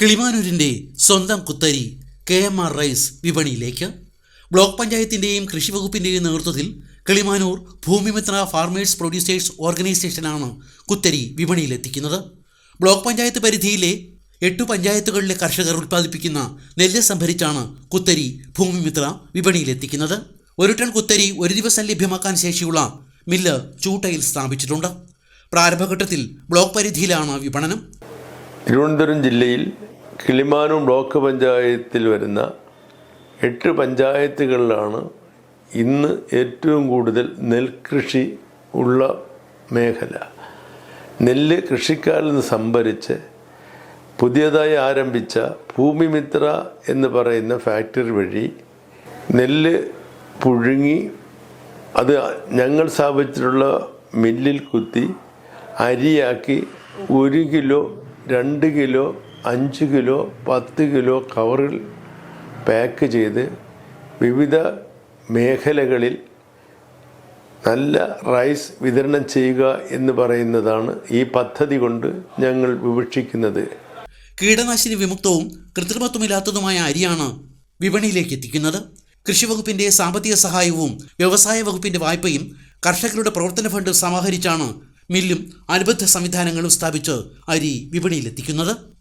കിളിമാനൂരിന്റെ സ്വന്തം കുത്തരി K M R rice വിപണിയിലേക്ക്. ബ്ലോക്ക് പഞ്ചായത്തിന്റെയും കൃഷി വകുപ്പിന്റെയും നേതൃത്വത്തിൽ കിളിമാനൂർ ഭൂമിമിത്ര ഫാർമേഴ്സ് പ്രൊഡ്യൂസേഴ്സ് ഓർഗനൈസേഷനാണ് കുത്തരി വിപണിയിലെത്തിക്കുന്നത്. ബ്ലോക്ക് പഞ്ചായത്ത് പരിധിയിലെ എട്ടു പഞ്ചായത്തുകളിലെ കർഷകർ ഉൽപ്പാദിപ്പിക്കുന്ന നെല്ല് സംഭരിച്ചാണ് കുത്തരി ഭൂമിമിത്ര വിപണിയിലെത്തിക്കുന്നത്. ഒരു ടൺ കുത്തരി ഒരു ദിവസം ലഭ്യമാക്കാൻ ശേഷിയുള്ള മില്ല് ചൂട്ടയിൽ സ്ഥാപിച്ചിട്ടുണ്ട്. പ്രാരംഭഘട്ടത്തിൽ ബ്ലോക്ക് പരിധിയിലാണ് വിപണനം. തിരുവനന്തപുരം ജില്ലയിൽ കിളിമാനൂർ ബ്ലോക്ക് പഞ്ചായത്തിൽ വരുന്ന എട്ട് പഞ്ചായത്തുകളിലാണ് ഇന്ന് ഏറ്റവും കൂടുതൽ നെൽകൃഷി ഉള്ള മേഖല. നെല്ല് കൃഷിക്കാരിൽ നിന്ന് സംഭരിച്ച് പുതിയതായി ആരംഭിച്ച ഭൂമിമിത്ര എന്ന് പറയുന്ന ഫാക്ടറി വഴി നെല്ല് പുഴുങ്ങി അത് ഞങ്ങൾ സ്ഥാപിച്ചിട്ടുള്ള മില്ലിൽ കുത്തി അരിയാക്കി ഒരു കിലോ രണ്ട് കിലോ അഞ്ച് കിലോ പത്ത് കിലോ കവറിൽ പാക്ക് ചെയ്ത് വിവിധ മേഖലകളിൽ നല്ല റൈസ് വിതരണം ചെയ്യുക എന്ന് പറയുന്നതാണ് ഈ പദ്ധതി കൊണ്ട് ഞങ്ങൾ വിവക്ഷിക്കുന്നത്. കീടനാശിനി വിമുക്തവും കൃത്രിമത്വമില്ലാത്തതുമായ അരിയാണ് വിപണിയിലേക്ക് എത്തിക്കുന്നത്. കൃഷിവകുപ്പിന്റെ സാമ്പത്തിക സഹായവും വ്യവസായ വകുപ്പിന്റെ വായ്പയും കർഷകരുടെ പ്രവർത്തന ഫണ്ട് സമാഹരിച്ചാണ് മില്ലും അനുബന്ധ സംവിധാനങ്ങളും സ്ഥാപിച്ച് അരി വിപണിയിലെത്തിക്കുന്നത്.